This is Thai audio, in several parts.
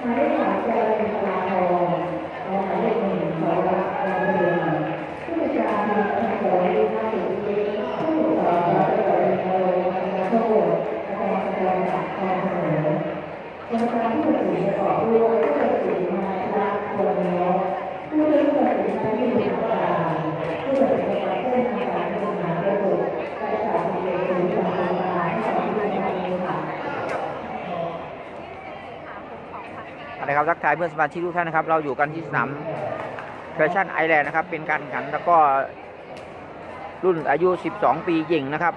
หมายเลขสามเจริญพลาทองและหมายเลขหนึ่งสรรักษ์ดำเนินผู้จัดการทีมทางโดยท่าสุริยผู้ฝึกสอนและเจริญพลคณะโทษอาจารย์แสดงจากทองเสนอกรรมการผู้ตัดสินประกอบด้วยผู้ตัดสินนายรักษ์คนเนี้ยผู้เลือกผู้ตัดสินนายที่มีการผู้ตัดสินประกอบเส้นทางการพัฒนาประโยชน์และสารเอกหรือการทำงานให้กับผู้บริหารเองค่ะ นะครับทักทายเพื่อนสมาชิกทุกท่านนะครับ เราอยู่กันที่สนามแฟชั่นไอแลนด์นะครับ เป็นการแข่งขันแล้วก็รุ่นอายุ 12 ปีหญิงนะครับ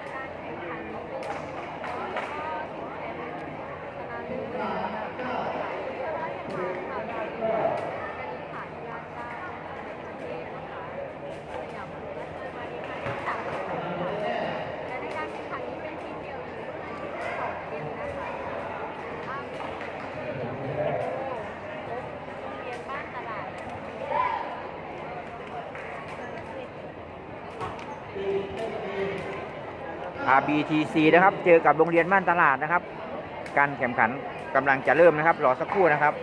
BTC นะครับ เจอกับโรงเรียนม่านตลาดนะครับ การแข่งขันกำลังจะเริ่มนะครับ รอสักครู่นะครับ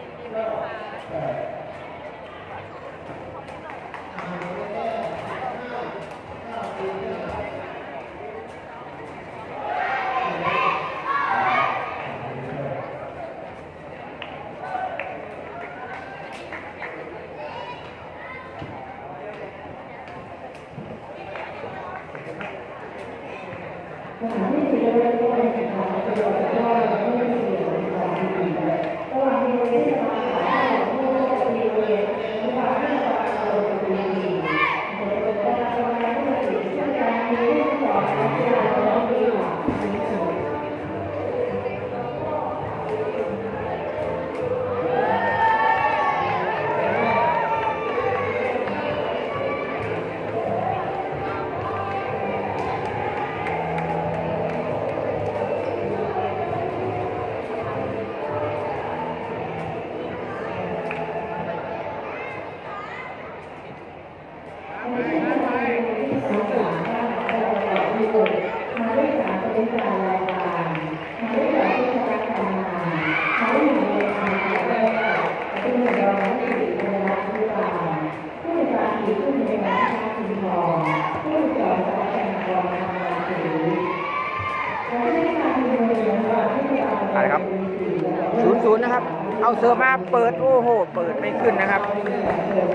ศูนย์ศูนย์นะครับ เอาเสิร์ฟมาเปิดโอ้โห เปิดไม่ขึ้นนะครับที่เปิด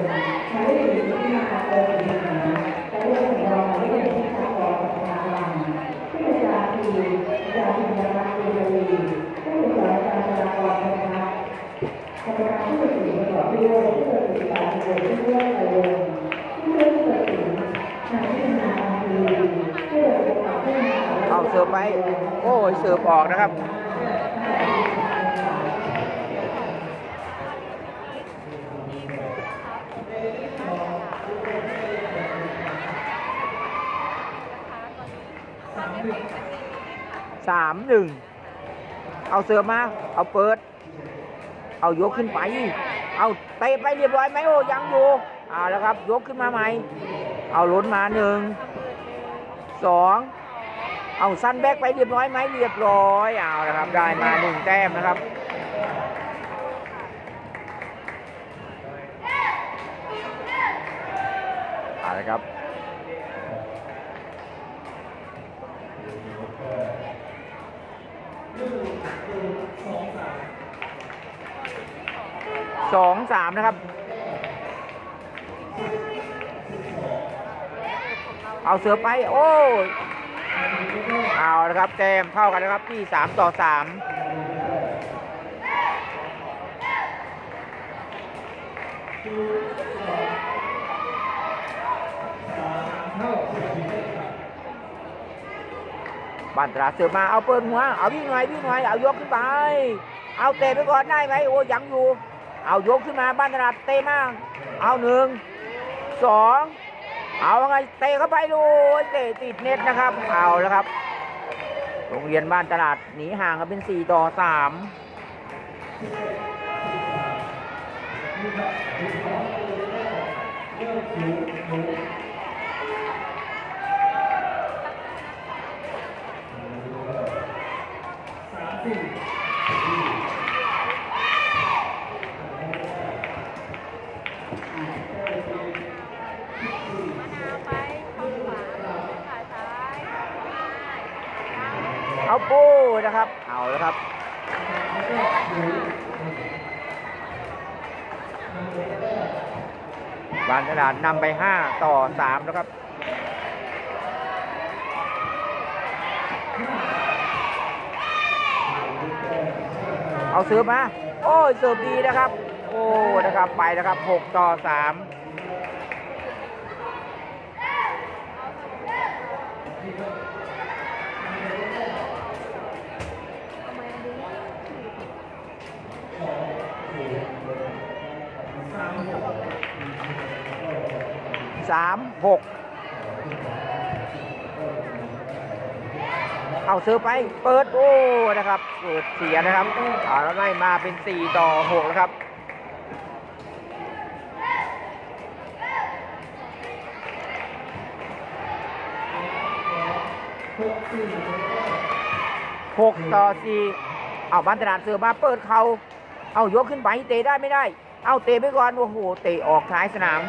ปัญหาเรื่องของเราไม่ได้ที่ทางกองทำงานผู้จัดารทีมอาจารย์ธีรรัตน์ดีรีผู้สอนการจราจรนะคะกรรมการผู้ตัดสินประกอบด้วยผู้ตัดสินฝ่ายโดยผู้ว่าการวงผู้ช่วยผู้ตัดสินนายพิจารณาดีผู้ตัดสินฝ่ายผู้บริหารเอาเสิร์ฟไป โอ้ยเสิร์ฟออกนะครับ สามหนึ่งเอาเสิร์ฟมา เอาเปิด เอายกขึ้นไป เอาเตะไปเรียบร้อยไหมโอ้ยังอยู่เอาแล้วครับ ยกขึ้นมาใหม่ เอาล้นมาหนึ่งสองเอาสั้นแบ็กไปเรียบร้อยไหมเรียบร้อยเอาและครับ ได้มาหนึ่งแต้มนะครับเอาละครับ สองสามนะครับ เอาเสือไป โอ้เอาละครับแต้มเท่ากันนะครับที่สามต่อสามบันตราเสือมาเอาเปิดหัว เอาวิ่งหน่อยวิ่งหน่อยเอายกขึ้นไป เอาเตะไปก่อนได้ไหมโอ้ยังอยู่ เอายกขึ้นมาบ้านตลาดเตะมากเอาหนึ่งสองเอาไงเตะเข้าไปดูเตะติดเน็ตนะครับเอาแล้วครับ โรงเรียนบ้านตลาดหนีห่างกันเป็นสี่ต่อสามสามสี่ โอ้นะครับ เอาแล้วครับบานตลาดนำไป 5 ต่อ 3 แล้วครับเอาเสิร์ฟมา โอ้ยเสิร์ฟดีนะครับ โอ้ นะครับ ไปนะครับ 6 ต่อ 3ามหกเอาเสิร์ฟไป เปิดโอ้นะครับเปิดเสียนะครับเอาแล้วไล่มาเป็น 4 ต่อ6แล้วครับหกต่อสี่เอาบันตราดเสือมาเปิดเขาเอายกขึ้นไปเตะได้ไม่ได้ เอาเตะไปก่อนโอ้โหเตะออกท้ายสนาม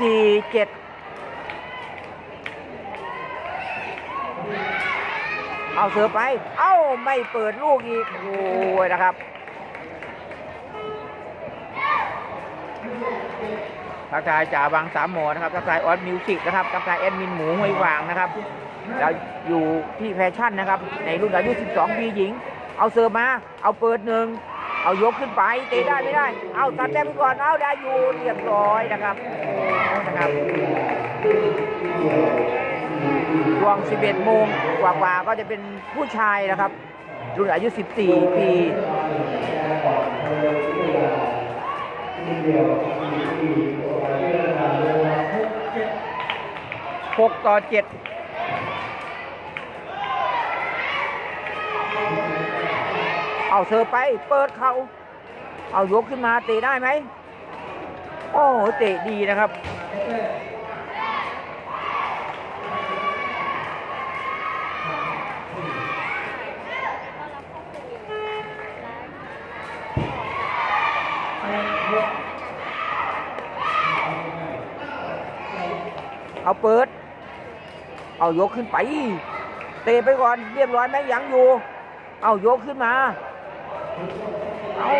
สี่ เจ็ดเอาเสือไป เอ้า ไม่เปิดลูกอีก โอ้ยนะครับ ทักทายจ่าบางสามหมอนะครับ ทักทายออสมิวสิกนะครับ ทักทายแอดมินหมูห้วยหวางนะครับเราอยู่ที่แฟชั่นนะครับ ในรุ่นอายุ 12 ปีหญิง เอาเสิร์ฟมา เอาเปิดหนึ่ง เอายกขึ้นไป เตะได้ไม่ได้ เอาตัดแต้มไปก่อน เอาได้อยู่เรียบร้อยนะครับ นะครับช่วง 11 โมงกว่าๆก็จะเป็นผู้ชายนะครับ รุ่นอายุ 14 ปี6ต่อ7เอาเสิร์ไป เปิดเขา เอายกขึ้นมาตะได้ไหม โอ้โหเตะดีนะครับเอาเปิด เอายกขึ้นไป เตะไปก่อน เรียบร้อยไหมยังอยู่ เอายกขึ้นมา เอา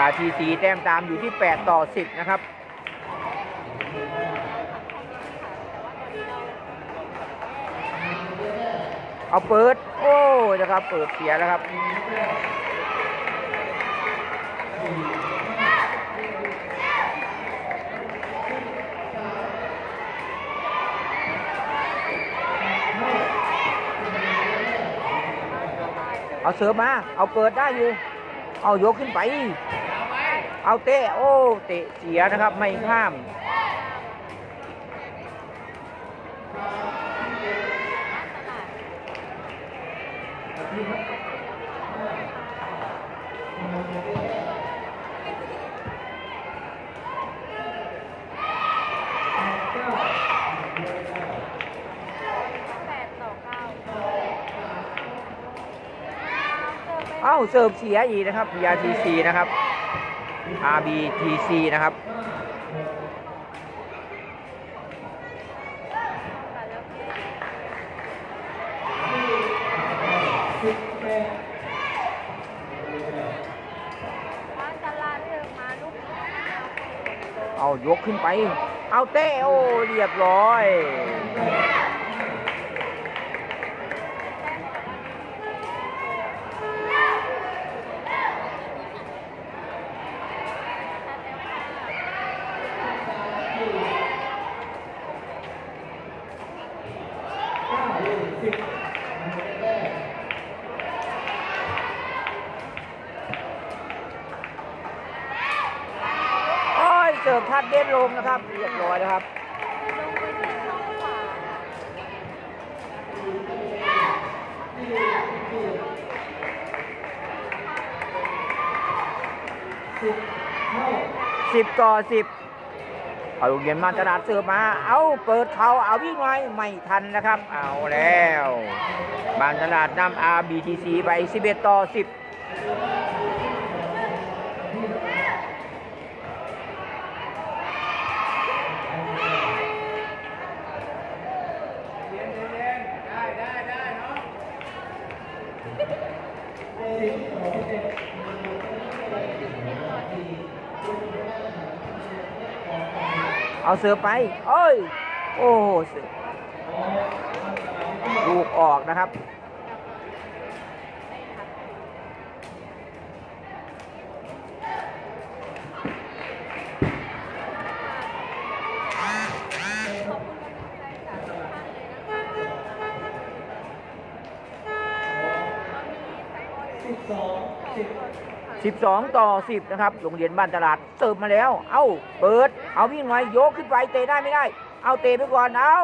ดีอาทีซีแต้มตามอยู่ที่ 8 ต่อ 10 นะครับเอาเปิด โอ้นะครับเปิดเสียแล้วครับ เอาเสิร์ฟมา เอาเปิดได้อยู่ เอายกขึ้นไป เอาเตะโอ้เตะเสียนะครับไม่ข้ามเอ้าเสิร์ฟเสียอีกนะครับ PRTC นะครับ RBTC นะครับเอายกขึ้นไป เอาเต้โอ้เรียบร้อย โอ้ยเสิร์ฟพลาดเด็ดลงนะครับ เรียบร้อยนะครับสิบต่อสิบ เอาโรงเรียนมาตลาดเสือมา เอาเปิดเขาเอาวิ่งไว้ไม่ทันนะครับ เอาแล้ว บางตลาดนำ RBTC ไป11 ต่อ 10 เอาเสือไปเอ้ย โอ้โหเสือลูกออกนะครับ 12 ต่อ 10 นะครับ โรงเรียนบ้านตลาดเสิร์ฟมาแล้ว เอ้า เปิด เอาวิ่งไว้ยกขึ้นไปเตะได้ไม่ได้ เอาเตะไปก่อนเอ้า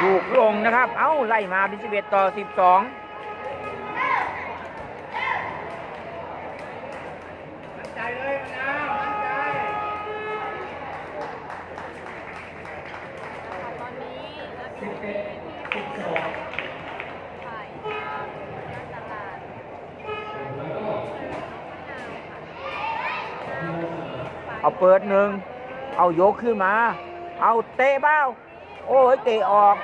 ถูกลงนะครับ เอ้าไล่มาเป็นสิบเอ็ดต่อสิบสองอนนี้นักเรียนที่ฝ่ายการตลาด เอาเปิดหนึ่ง เอายกขึ้นมา เอาเตะเบ้า โอ้ยเตะออก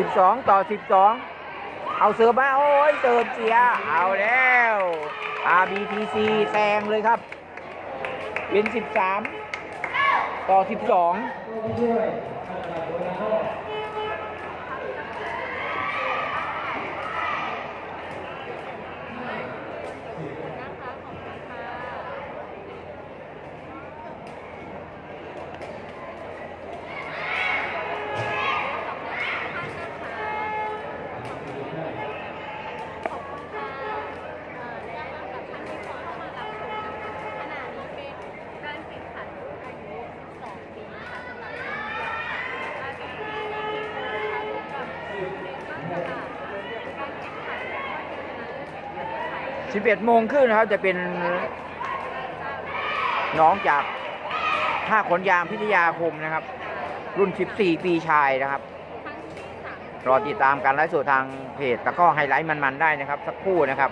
12ต่อ12เอาเสือมาโอ้ยเติมเสีย เอาแล้ว RBTC แซงเลยครับ เป็น13ต่อ12น ต่อ 12 11โมงครึ่งนะครับจะเป็นน้องจากท่าขนยางพิทยาคมนะครับ รุ่น 14 ปีชายนะครับ รอติดตามการไลฟ์สดทางเพจตะกร้อไฮไลท์มันๆได้นะครับ สักครู่นะครับ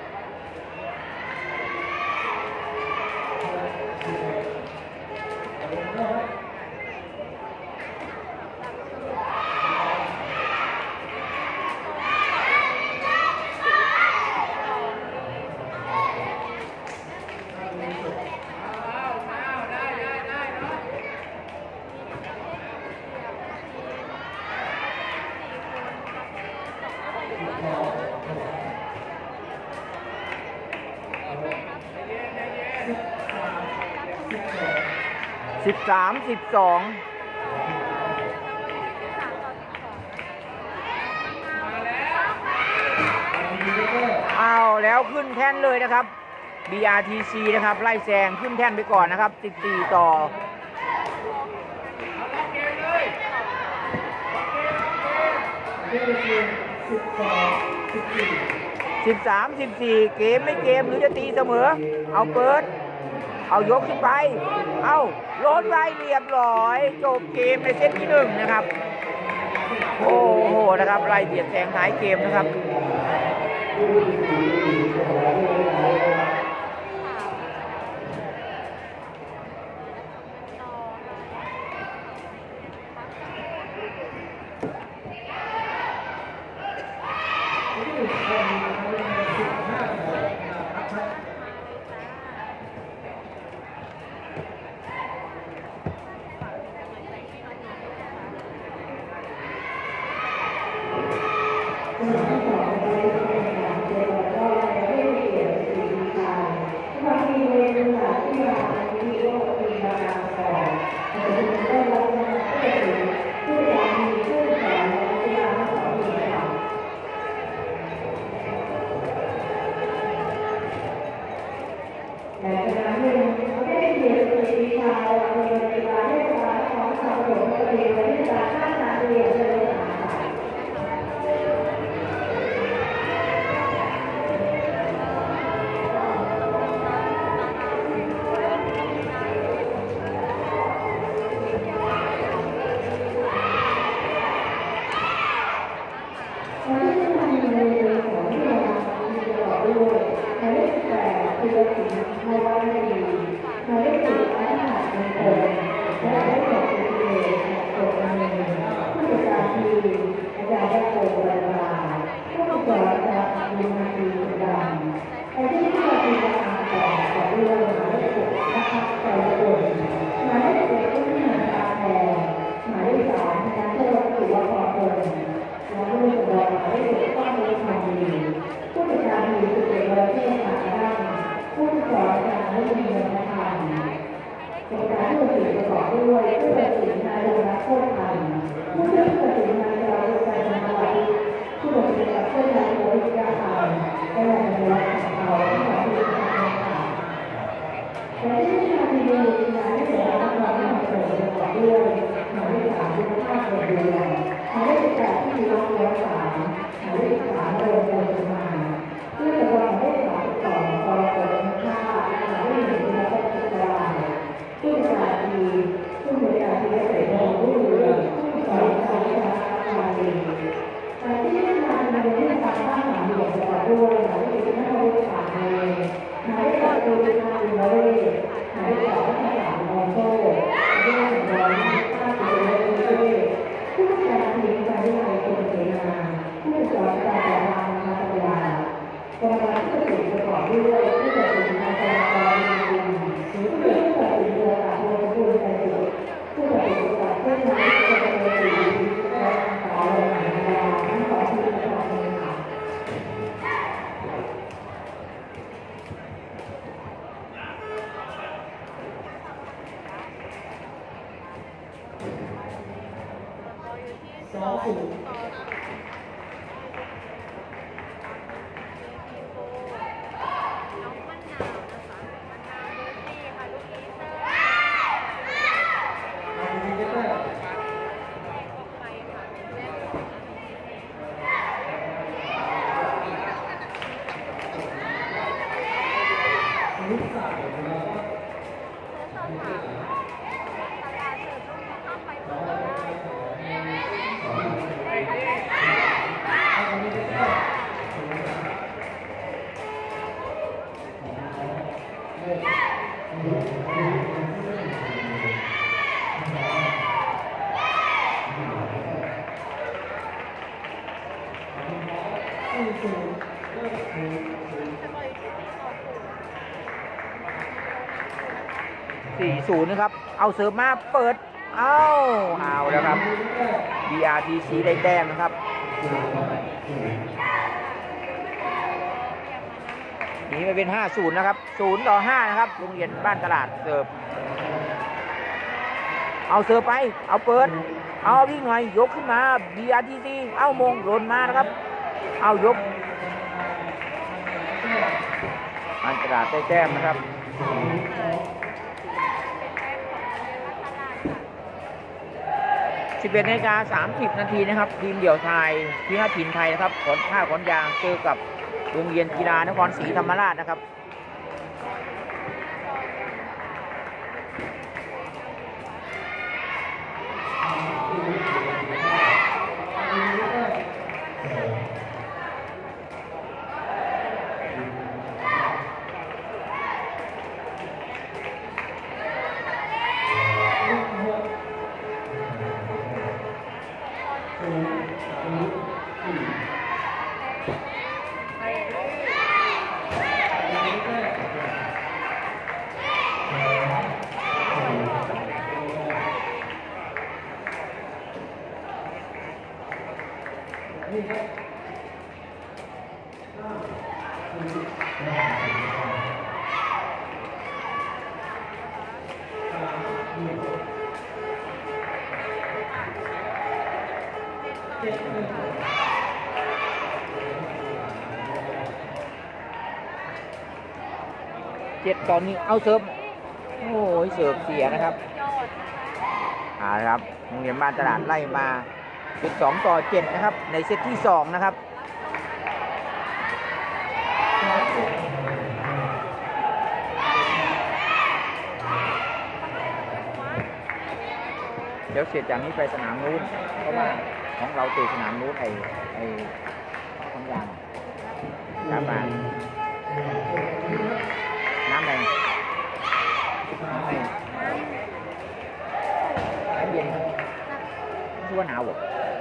13 12เอาแล้วขึ้นแท่นเลยนะครับ BRTC นะครับ ไล่แซงขึ้นแท่นไปก่อนนะครับ 14 ต่อ 13 14 เกมไม่เกมหรือจะตีเสมอ เอาเปิด เอายกขึ้นไป เอา รถไล่เรียบร้อยจบเกมในเซตที่หนึ่งนะครับ โอ้โหนะครับไล่เบียดแสงท้ายเกมนะครับ 给文件打开。 อาจารย์ไม่มีเงินทานโครงการที่สี่ประกอบด้วยผู้ตัดสินนายรักโคตรพันผู้ช่วยผู้ตัดสินนายดาวดวงใจธรผู้ตัดสินกับผู้นายโยวิกาพันธ์และนายนวัฒน์ของเราที่มาที่ทำงาค่ะและที่นาทีนี้นาด้เสียรับความที่มาเสนอประกอบด้วยหมายเลขสามคุณภาพโรงเรียหมายเลขแปดที่มีรักร้อยสามหมายเลขสามโรงเรียนสมาเ40นะครับ เอาเสิร์ฟมาเปิด เอาเอาแล้วครับ BRTC ได้แต้มนะครับหนีไปเป็น 5-0 นะครับ 0 ต่อ 5 นะครับ โรงเรียนบ้านตลาดเสิร์ฟ เอาเสิร์ฟไป เอาเปิด เอาวิ่งหน่อย ยกขึ้นมา BRTC เอามงหล่นมานะครับ เอายกบ้านตลาดได้แต้มนะครับ 11นาฬิกา30 นาทีนะครับทีมเดี่ยวชายทีมทีมไทยนะครับขนข้าขนยางเจอกับโรงเรียนกีฬานครศรีธรรมราชนะครับ เจ็ดตอนนี้เอาเสิร์ฟโอ้ยเสิร์ฟเสียนะครับอดนะคะเอาครับโรงเรียนบ้านตลาดไล่มา 12 ต่อ 7 นะครับ ในเซตที่ 2 นะครับเดี๋ยวเสร็จจากนี้ไปสนามนู้นเพราะว่าของเราตีสนามนู้นไอ้ไอ้ทำยงกาบานน้ำแดงน้ำแดงน้ำเย็นชื่อว่หนาวบ่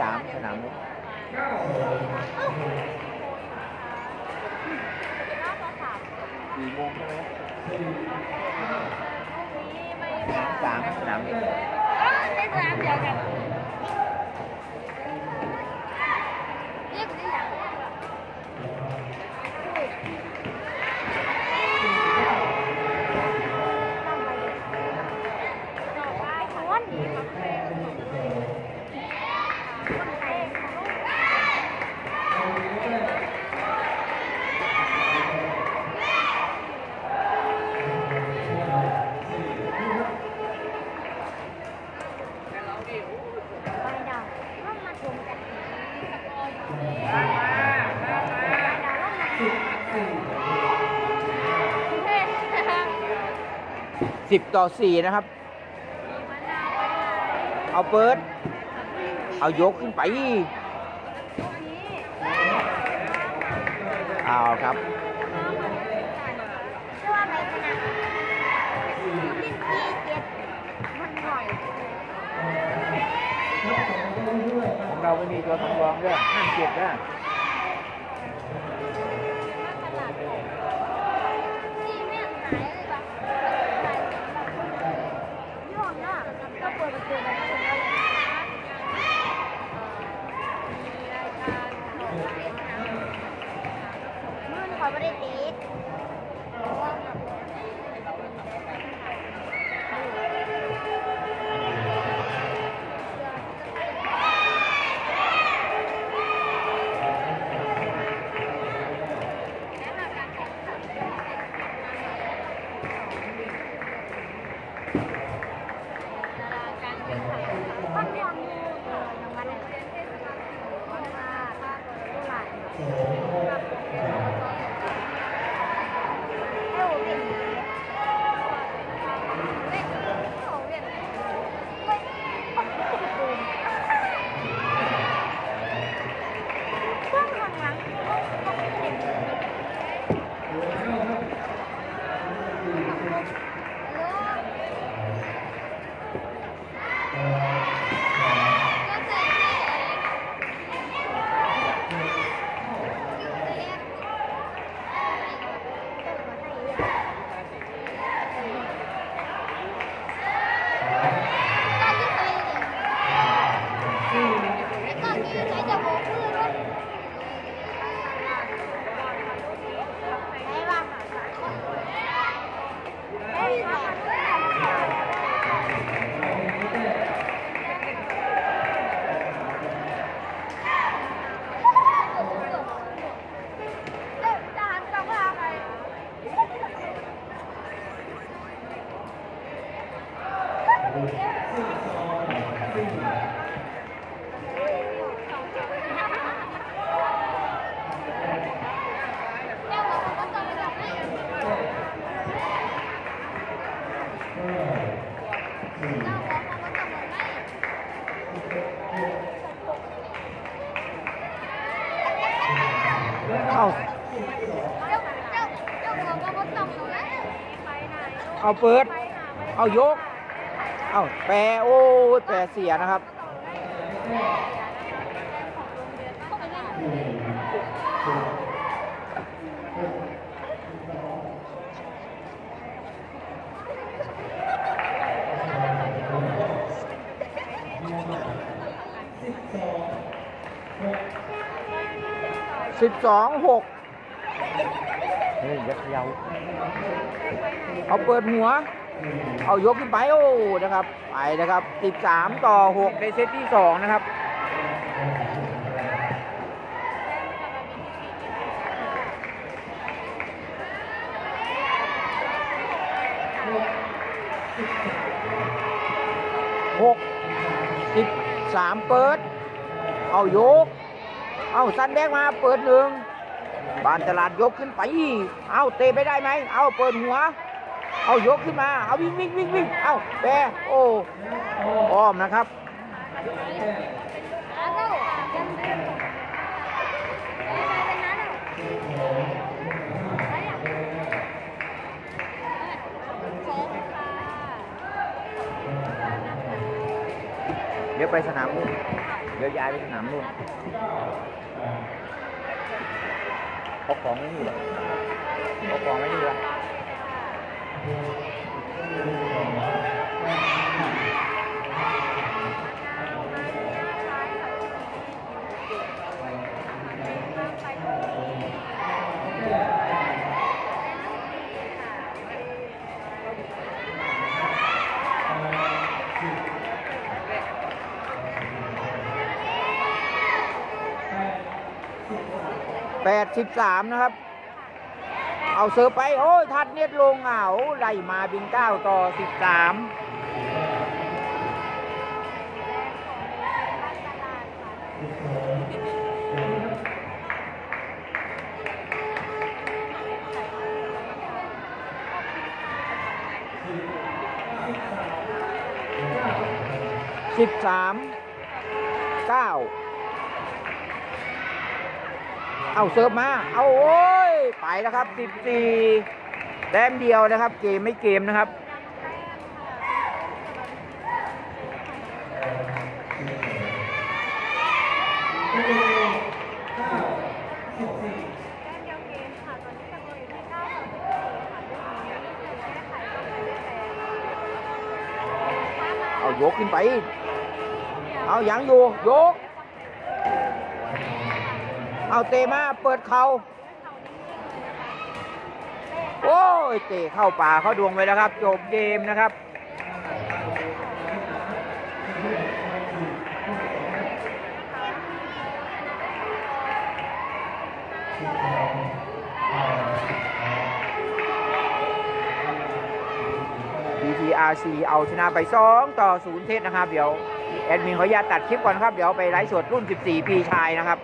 สามสนามนี้สี่โมงใช่ไหมสามสนามนี้สนามเดียวกัน สิบต่อสี่นะครับ เอาเปิด เอายกขึ้นไปเอาครับของเราไม่มีตัวสำรองด้วยห้ามเจ็บนะ เอาเอาเปิด เอายก เอาแปรโอ้แปรเสียนะครับ สิบสองหกเฮ้ยยักเยาเอาเปิดหัว เอายกขึ้นไปโอ้นะครับ ไปนะครับสิบสามต่อหกในเซตที่สองนะครับหกสิบสามเปิด เอายก เอาสันแดงมาเปิดหนึ่งบานตลาดยกขึ้นไป เอาเตะไปได้ไหม เอาเปิดหัว เอายกขึ้นมา เอาวิ่งวิ่งวิ่งวิ่งเอาแปรโอ้อ้อมนะครับ เดี๋ยวไปสนามนู่นเดี๋ยวย้ายไปสนามนู่น เอาของไม่อยู่หรอเอาของไม่นี่หรอแปด สิบสามนะครับ เอาเสิร์ฟไป โอ้ย ทัดเน็ตลงอะโอ้ไล่มาบินเก้าต่อสิบสามสิบสาม เอาเสิร์ฟมา เอาโอ้ย ไปแล้วครับ 14 แต้มเดียวนะครับ เกมไม่เกมนะครับ เอายกขึ้นไป เอายังอยู่ยก เอาเตะมา เปิดเขาโอ้ยเตะเข้าป่าเข้าดวงไปแล้วครับ จบเกมนะครับ BTRC เอาชนะไป 2 ต่อ 0 เทสนะครับ เดี๋ยว แอดมินขออนุญาตตัดคลิปก่อนครับ เดี๋ยวไปไลฟ์สดรุ่น 14 ปีชายนะครับ